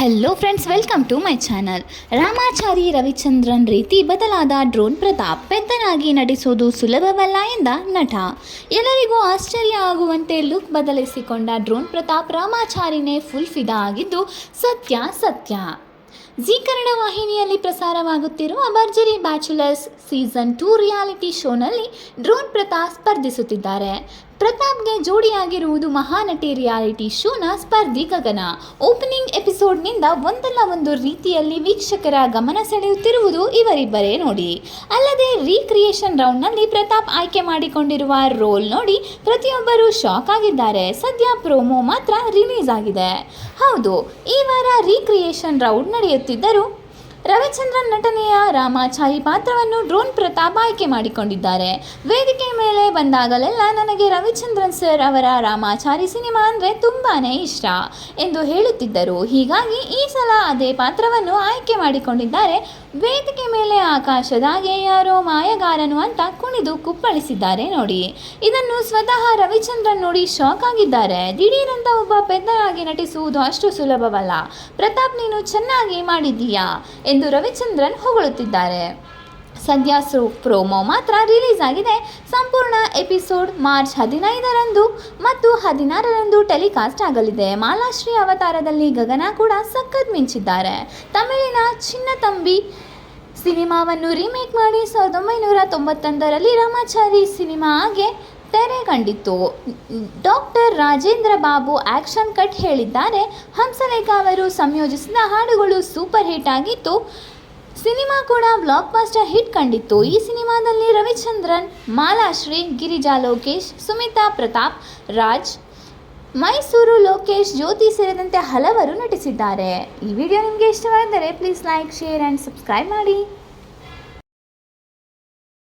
Hello friends welcome to my channel Ramachari Ravichandran ರೀತಿ ಬದಲಾದ drone Pratap ಪೆದ್ದನಾಗಿ ನಟಿಸೋದು ಸುಲಭವಲ್ಲ ಎಂದ ನಟ. ಎಲ್ಲರಿಗೂ ಆಶ್ಚರ್ಯ ಆಗುವಂತೆ ಲುಕ್ ಬದಲಿಸಿಕೊಂಡ ಡ್ರೋನ್ ಪ್ರತಾಪ್ ರಾಮಾಚಾರಿನೇ ಫುಲ್ ಫಿದಾ ಆಗಿದ್ದು ಸತ್ಯ ಸತ್ಯ. ಜಿ ಕನ್ನಡ ವಾಹಿನಿಯಲ್ಲಿ ಪ್ರಸಾರವಾಗುತ್ತಿರುವ Bharjari bachelors season two reality ಶೋನಲ್ಲಿ ಡ್ರೋನ್ ಪ್ರತಾಪ್ ಸ್ಪರ್ಧಿಸುತ್ತಿದ್ದಾರೆ. ಪ್ರತಾಪ್ಗೆ ಜೋಡಿಯಾಗಿರುವುದು ಮಹಾನಟಿ ರಿಯಾಲಿಟಿ ಶೋನ ಸ್ಪರ್ಧಿ ಗಗನ. ಓಪನಿಂಗ್ ಎಪಿಸೋಡ್ನಿಂದ ಒಂದಲ್ಲ ಒಂದು ರೀತಿಯಲ್ಲಿ ವೀಕ್ಷಕರ ಗಮನ ಸೆಳೆಯುತ್ತಿರುವುದು ಇವರಿಬ್ಬರೇ ನೋಡಿ. ಅಲ್ಲದೆ ರೀಕ್ರಿಯೇಷನ್ ರೌಂಡ್ನಲ್ಲಿ ಪ್ರತಾಪ್ ಆಯ್ಕೆ ಮಾಡಿಕೊಂಡಿರುವ ರೋಲ್ ನೋಡಿ ಪ್ರತಿಯೊಬ್ಬರು ಶಾಕ್ ಆಗಿದ್ದಾರೆ. ಸದ್ಯ ಪ್ರೋಮೋ ಮಾತ್ರ ರಿಲೀಸ್ ಆಗಿದೆ. ಹೌದು, ಈ ವಾರ ರೀಕ್ರಿಯೇಷನ್ ರೌಂಡ್ ನಡೆಯುತ್ತಿದ್ದರೂ ರವಿಚಂದ್ರನ್ ನಟನೆಯ ರಾಮಾಚಾರಿ ಪಾತ್ರವನ್ನು ಡ್ರೋನ್ ಪ್ರತಾಪ್ ಆಯ್ಕೆ ಮಾಡಿಕೊಂಡಿದ್ದಾರೆ. ವೇದಿಕೆ ಮೇಲೆ ಬಂದಾಗಲೆಲ್ಲ ನನಗೆ ರವಿಚಂದ್ರನ್ ಸರ್ ಅವರ ರಾಮಾಚಾರಿ ಸಿನಿಮಾ ಅಂದರೆ ತುಂಬಾ ಇಷ್ಟ ಎಂದು ಹೇಳುತ್ತಿದ್ದರು. ಹೀಗಾಗಿ ಈ ಸಲ ಅದೇ ಪಾತ್ರವನ್ನು ಆಯ್ಕೆ ಮಾಡಿಕೊಂಡಿದ್ದಾರೆ. ವೇದಿಕೆ ಮೇಲೆ ಆಕಾಶದಾಗೆ ಯಾರೋ ಮಾಯಗಾರನು ಅಂತ ಕುಣಿದು ಕುಪ್ಪಳಿಸಿದ್ದಾರೆ ನೋಡಿ. ಇದನ್ನು ಸ್ವತಃ ರವಿಚಂದ್ರನ್ ನೋಡಿ ಶಾಕ್ ಆಗಿದ್ದಾರೆ. ದಿಢೀರಂತ ಒಬ್ಬ ಪೆದ್ದನಾಗಿ ನಟಿಸುವುದು ಅಷ್ಟು ಸುಲಭವಲ್ಲ. ಪ್ರತಾಪ್ ನೀನು ಚೆನ್ನಾಗಿ ಮಾಡಿದ್ದೀಯಾ? ಎಂದು ರವಿಚಂದ್ರನ್ ಹೊಗಳುತ್ತಿದ್ದಾರೆ. ಸದ್ಯ ಸೋ, ಪ್ರೋಮೋ ಮಾತ್ರ ರಿಲೀಸ್ ಆಗಿದೆ. ಸಂಪೂರ್ಣ ಎಪಿಸೋಡ್ ಮಾರ್ಚ್ ಹದಿನೈದರಂದು ಮತ್ತು ಹದಿನಾರರಂದು ಟೆಲಿಕಾಸ್ಟ್ ಆಗಲಿದೆ. ಮಾಲಾಶ್ರೀ ಅವತಾರದಲ್ಲಿ ಗಗನ ಕೂಡ ಸಖತ್ ಮಿಂಚಿದ್ದಾರೆ. ತಮಿಳಿನ ಚಿನ್ನತಂಬಿ ಸಿನಿಮಾವನ್ನು ರೀಮೇಕ್ ಮಾಡಿ ಸಾವಿರದ ಒಂಬೈನೂರ ತೊಂಬತ್ತೊಂದರಲ್ಲಿ ರಾಮಾಚಾರಿ ಸಿನಿಮಾಗೆ ತೆರೆ ಕಂಡಿತ್ತು. Doctor Rajendra Babu action cut ಹೇಳಿದ್ದಾರೆ. ಹಂಸಲೇಖ ಅವರು ಸಂಯೋಜಿಸಿದ ಹಾಡುಗಳು ಸೂಪರ್ ಹಿಟ್ ಆಗಿತ್ತು. ಸಿನಿಮಾ ಕೂಡ ಬ್ಲಾಕ್ ಬಾಸ್ಟರ್ ಹಿಟ್ ಕಂಡಿತ್ತು. ಈ ಸಿನಿಮಾದಲ್ಲಿ ರವಿಚಂದ್ರನ್, ಮಾಲಾಶ್ರೀ, ಗಿರಿಜಾ ಲೋಕೇಶ್, ಸುಮಿತಾ ಪ್ರತಾಪ್, ರಾಜ್, ಮೈಸೂರು ಲೋಕೇಶ್ ಜ್ಯೋತಿ ಸೇರಿದಂತೆ ಹಲವರು ನಟಿಸಿದ್ದಾರೆ. ಈ ವಿಡಿಯೋ ನಿಮಗೆ ಇಷ್ಟವಾದರೆ please like, share and subscribe ಮಾಡಿ.